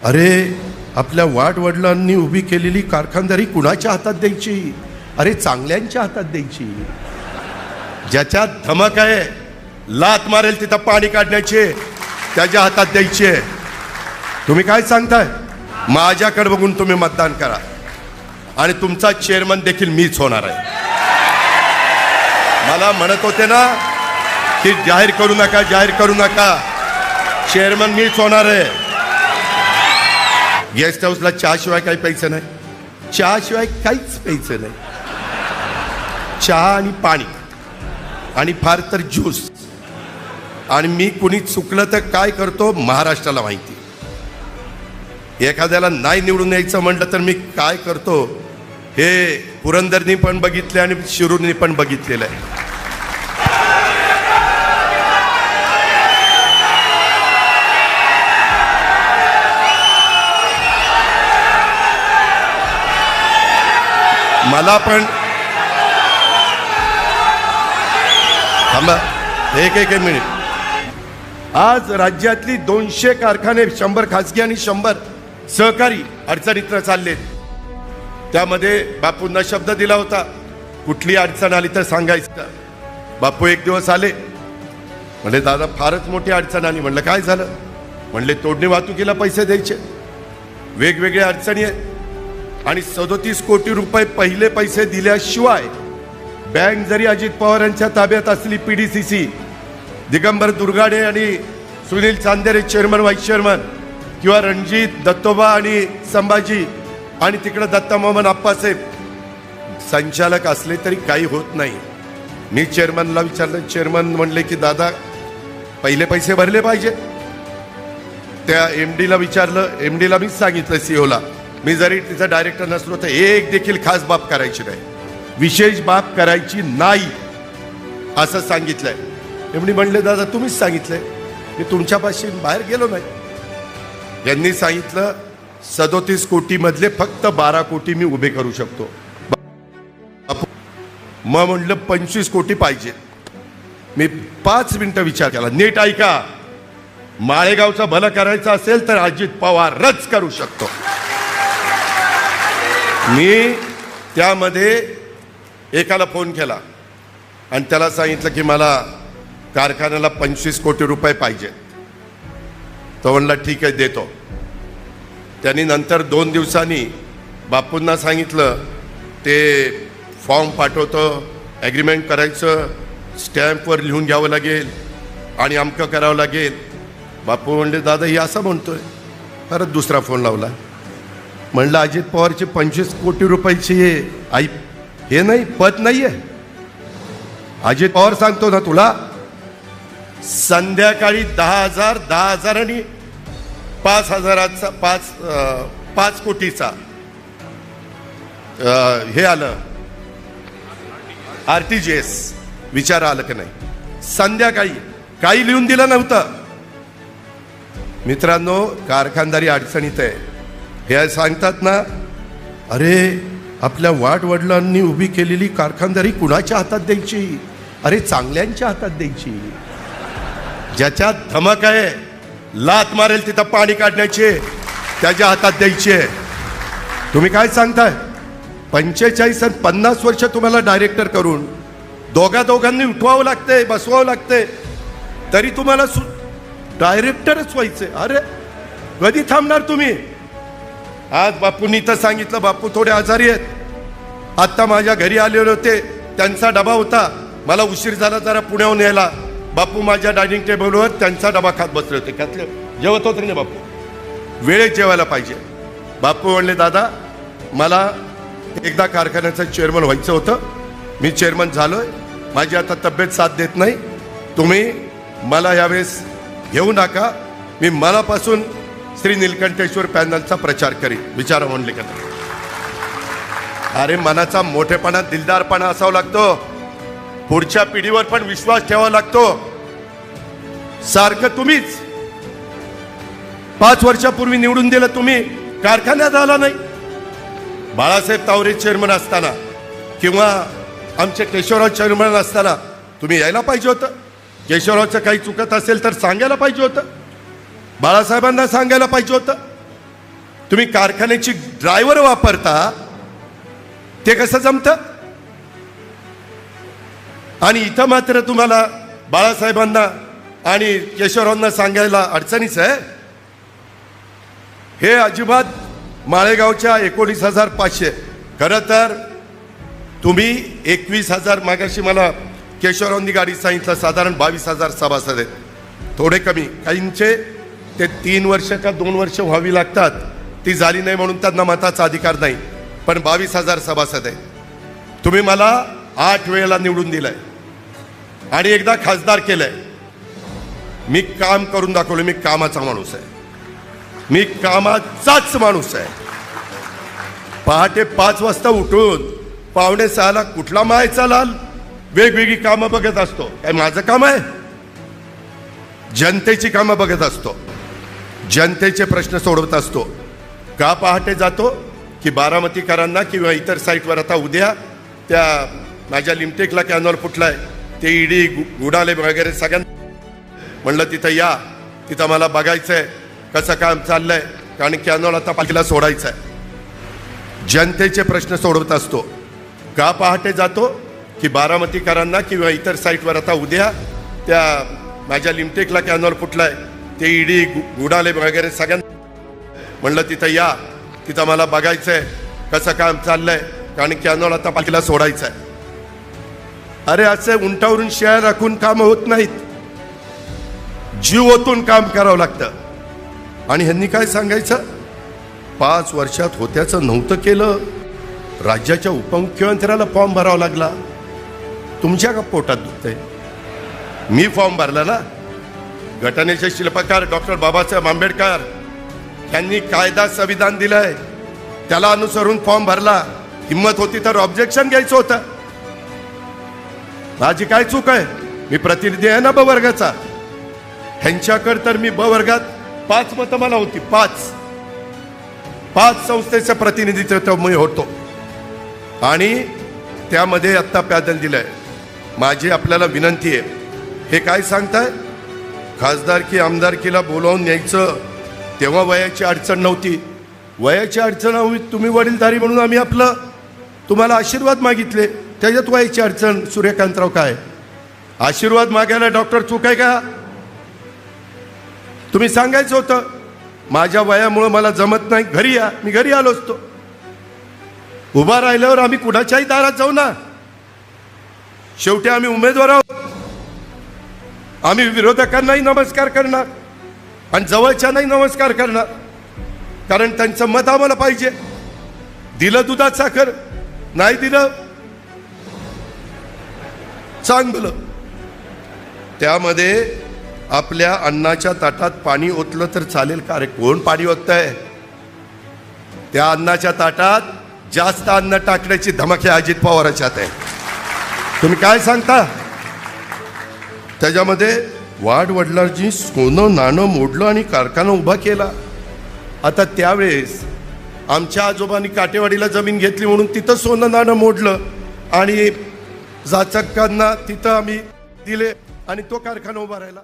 अरे आपल्या वाटवडिलांनी उभी केलेली कारखानदारी कुणाच्या हातात द्यायची? अरे चांगल्यांच्या हातात द्यायची. ज्याच्यात धमक आहे लात मारेल तिथं पाणी काढण्याचे त्याच्या हातात द्यायचे. तुम्ही काय सांगताय? माझ्याकडे बघून तुम्ही मतदान करा. आणि तुमचा चेअरमन देखील मीच होणार आहे. मला म्हणत होते ना की जाहीर करू नका जाहीर करू नका. चेअरमन मीच होणार आहे. गेस्ट हाऊसला चहाशिवाय काही प्यायचं नाही. चहाशिवाय काहीच प्यायचं नाही. चहा आणि पाणी. आणि फार तर ज्यूस. आणि मी कुणी चुकलं तर काय करतो महाराष्ट्राला माहिती. एखाद्याला नाही निवडून यायचं म्हटलं तर मी काय करतो हे पुरंदरनी पण बघितले आणि शिरूरनी पण बघितलेलं आहे. मला पण थांबा. एक एक मिनिट. आज राज्यातली दोनशे कारखाने शंभर खासगी आणि शंभर सहकारी अडचणीत चाललेत. त्यामध्ये बापूंना शब्द दिला होता. कुठली अडचण आली तर सांगायचं. बापू एक दिवस आले. म्हणले दादा फारच मोठी अडचण आली. म्हणलं काय झालं? म्हणले तोडणी वाहतुकीला पैसे द्यायचे. वेगवेगळ्या अडचणी आहेत. आणि सदोतीस कोटी रुपये पहिले पैसे दिल्याशिवाय बँक जरी अजित पवारांच्या ताब्यात असली P D C C Digambar Durgade आणि Sunil Chandere chairman vice chairman किंवा रणजित दत्तोबा आणि संभाजी आणि तिकडं दत्ता मोहन आप्पासाहेब संचालक असले तरी काही होत नाही. मी चेअरमनला विचारलं चेअरमन म्हणले की दादा पहिले पैसे भरले पाहिजे. त्या एम डीला विचारलं एम डीला मीच सांगितलं सीओला मी जरी तिचा डायरेक्टर नसलो तर एक देखील खास बाब करायची नाही. विशेष बाब करायची नाही असं सांगितलंय. एवढी म्हणले दादा तुम्हीच सांगितलंय. मी तुमच्यापाशी बाहेर गेलो नाही. यांनी सांगितलं सदोतीस कोटीमधले फक्त बारा कोटी मी उभे करू शकतो. मग म्हणलं पंचवीस कोटी पाहिजे. मी पाच मिनिटं विचार केला नीट ऐका. माळेगावचं भलं करायचं असेल तर अजित पवारच करू शकतो. मी त्यामध्ये एकाला फोन केला आणि त्याला सांगितलं की मला कारखान्याला पंचवीस कोटी रुपये पाहिजे तो म्हणला ठीक आहे देतो. त्यांनी नंतर दोन दिवसांनी बापूंना सांगितलं ते फॉर्म पाठवतो ॲग्रीमेंट करायचं स्टॅम्पवर लिहून घ्यावं लागेल आणि अमकं करावं लागेल. बापू म्हणले दादा ही असं म्हणतोय. परत दुसरा फोन लावला. म्हणलं अजित पवारचे पंचवीस कोटी रुपयाची हे आई हे नाही पद नाही आहे अजित पवार सांगतो ना तुला संध्याकाळी दहा हजार दहा हजार आणि पाच हजाराचा पाच पाच कोटीचा हे आलं आर टी जी एस विचार आलं का नाही. संध्याकाळी काही लिहून दिलं नव्हतं. मित्रांनो कारखानदारी अडचणीत आहे. हे सांगतात ना अरे आपल्या वाटवडिलांनी उभी केलेली कारखानदारी कुणाच्या हातात द्यायची? अरे चांगल्यांच्या हातात द्यायची. ज्याच्यात धमक आहे लात मारेल तिथं पाणी काढण्याचे त्याच्या हातात द्यायचे तुम्ही काय सांगताय? पंचेचाळीस आणि पन्नास वर्ष तुम्हाला डायरेक्टर करून दोघा दोघांनी उठवावं लागते बसवावं लागते तरी तुम्हाला सु डायरेक्टरच व्हायचे अरे कधी थांबणार तुम्ही? आज बापूंनी तर सांगितलं बापू थोडे आजारी आहेत. आत्ता माझ्या घरी आलेले होते त्यांचा डबा होता. मला उशीर झाला जरा पुण्याहून यायला. बापू माझ्या डायनिंग टेबलवर त्यांचा डबा खात बसले होते. त्यातले जेवत होते ना बापू? वेळेत जेवायला पाहिजे. बापू म्हणले दादा मला एकदा कारखान्याचं चेअरमन व्हायचं होतं. मी चेअरमन झालोय. माझी आता तब्येत साथ देत नाही. तुम्ही मला यावेळेस घेऊ नका. मी मनापासून श्री निलकंठेश्वर पॅनलचा प्रचार करीन. विचार म्हणले का अरे मनाचा मोठेपणा दिलदारपणा असावा लागतो. पुढच्या पिढीवर पण विश्वास ठेवावा लागतो. सारखं तुम्हीच. पाच वर्षापूर्वी निवडून दिलं तुम्ही कारखान्यात आला नाही. बाळासाहेब तावरे चेअरमन असताना किंवा आमचे केशवराव चेअरमन असताना तुम्ही यायला पाहिजे होतं. केशवरावचं काही चुकत असेल तर सांगायला पाहिजे होतं. बाळासाहेबांना सांगायला पाहिजे होतं. तुम्ही कारखान्याची ड्रायव्हर वापरता ते कसं जमतं? आणि इथं मात्र तुम्हाला बाळासाहेबांना आणि केशवरावांना सांगायला अडचणीच आहे. हे अजिबात माळेगावच्या एकोणीस हजार पाचशे. खरं तर तुम्ही एकवीस हजार मागाशी मला केशवरावांनी गाडी सांगितलं साधारण बावीस हजार सभासद आहेत. थोडे कमी. काहींचे ते तीन वर्ष का दोन वर्ष व्हावी लागतात. ती झाली नाही म्हणून त्यांना मताचा अधिकार नाही. पण बावीस हजार सभासद आहे तुम्ही मला आठ वेळेला निवडून दिलंय. आणि एकदा खासदार केलंय. मी काम करून दाखवलं मी कामाचा माणूस आहे. मी कामाचाच माणूस आहे. पहाटे पाच वाजता उठून पावणे सहाला कुठला मायचा लाल? वेगवेगळी कामं बघत असतो. काय माझं काम आहे. जनतेची कामं बघत असतो. जनतेचे प्रश्न सोडवत असतो. का पहाटे जातो? की बारामतीकरांना किंवा इतर साईटवर आता उद्या त्या माझ्या लिमटेकला कॅनॉल फुटलाय ते ईडी गुडाले वगैरे सगळ्यांना म्हणलं तिथं या. तिथं मला बघायचं आहे कसं काम चाललंय. कारण कॅनॉल आता पालखीला सोडायचं आहे जनतेचे प्रश्न सोडवत असतो. का पहाटे जातो? की बारामतीकरांना किंवा इतर साईटवर आता उद्या त्या माझ्या लिमटेकला कॅनॉल फुटलाय ते ईडी गुडाले वगैरे सगळ्यांना म्हणलं तिथं या. तिथं मला बघायचंय. कसं काम चाललंय. कारण कॅनोला आता पालखीला सोडायचं आहे अरे असे उंटावरून शेळ्या राखून काम होत नाहीत. जीव ओतून काम करावं लागतं. आणि ह्यांनी काय सांगायचं? पाच वर्षात होत्याचं नव्हतं केलं. राज्याच्या उपमुख्यमंत्र्याला फॉर्म भरावा लागला. तुमच्या का पोटात दुखतंय? मी फॉर्म भरला ना? घटनेचे शिल्पकार डॉक्टर बाबासाहेब आंबेडकर यांनी कायदा संविधान दिलंय. त्याला अनुसरून फॉर्म भरला. हिंमत होती तर ऑब्जेक्शन घ्यायचं होतं. माझी काय चूक आहे? मी प्रतिनिधी आहे ना ब वर्गाचा ह्यांच्याकडे तर मी ब वर्गात पाच मतं मला होती पाच. पाच संस्थेचं प्रतिनिधित्व मी होतो. आणि त्यामध्ये आत्ता पॅदल दिलंय. माझी आपल्याला विनंती आहे. हे काय सांगताय? खासदारकी आमदारकीला बोलावून न्यायचं तेव्हा वयाची अडचण नव्हती. वयाची अडचण हवी तुम्ही वडीलधारी म्हणून आम्ही आपलं तुम्हाला आशीर्वाद मागितले त्याच्यात वयाची अडचण सूर्यकांतराव काय? आशीर्वाद मागायला डॉक्टर चूक आहे का? तुम्ही सांगायचं होतं माझ्या वयामुळं मला जमत नाही घरी या मी घरी आलो असतो. उभा राहिल्यावर आम्ही कुणाच्याही दारात जाऊ ना? शेवटी आम्ही उमेदवार आहोत. आम्ही विरोधकांनाही नमस्कार करणार आणि जवळच्यांनाही नमस्कार करणार. कारण त्यांचं मत आम्हाला पाहिजे. दिलं दुधात साखर नाही दिलं चांगलं. त्यामध्ये आपल्या अन्नाच्या ताटात पाणी ओतलं तर चालेल का? रे कोण पाणी ओततंय? त्या अन्नाच्या ताटात जास्त अन्न टाकण्याची धमक्या अजित पवाराच्यात आहे. तुम्ही काय सांगता? त्याच्यामध्ये वाडवडिलांची सोनं नाणं मोडलं आणि कारखाना उभा केला. आता त्यावेळेस आमच्या आजोबांनी काटेवाडीला जमीन घेतली म्हणून तिथं सोनं नाणं मोडलं आणि जाचकांना तिथं आम्ही दिले आणि तो कारखाना उभा राहिला.